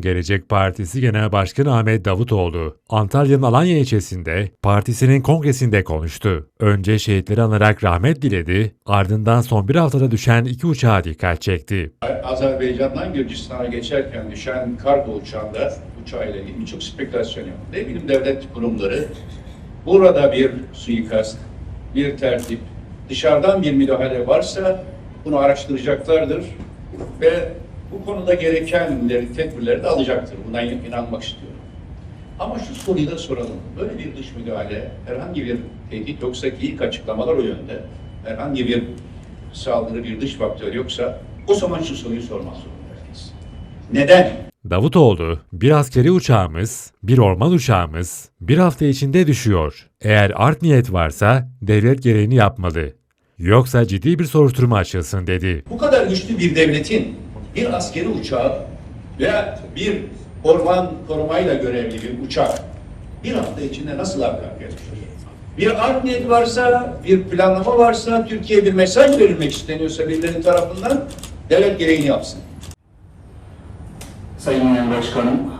Gelecek Partisi Genel Başkanı Ahmet Davutoğlu, Antalya'nın Alanya ilçesinde partisinin kongresinde konuştu. Önce şehitleri anarak rahmet diledi, ardından son bir haftada düşen iki uçağa dikkat çekti. Azerbaycan'dan Gürcistan'a geçerken düşen kargo uçağında uçağıyla ilgili birçok spekülasyon. Ne bileyim devlet kurumları burada bir suikast, bir tertip, dışarıdan bir müdahale varsa bunu araştıracaklardır ve bu konuda gerekenleri, tedbirleri de alacaktır. Buna inanmak istiyorum. Ama şu soruyu da soralım. Böyle bir dış müdahale, herhangi bir tehdit yoksa ki ilk açıklamalar o yönde. Herhangi bir saldırı, bir dış faktör yoksa o zaman şu soruyu sormak zorundayız. Neden? Davutoğlu, bir askeri uçağımız, bir orman uçağımız bir hafta içinde düşüyor. Eğer art niyet varsa devlet gereğini yapmalı. Yoksa ciddi bir soruşturma açılsın dedi. Bu kadar güçlü bir devletin bir askeri uçağı veya bir orman korumayla görevli bir uçak bir hafta içinde nasıl arka? Bir art niyet varsa, bir planlama varsa, Türkiye'ye bir mesaj verilmek isteniyorsa birilerinin tarafından devlet gereğini yapsın. Sayın Başkanım,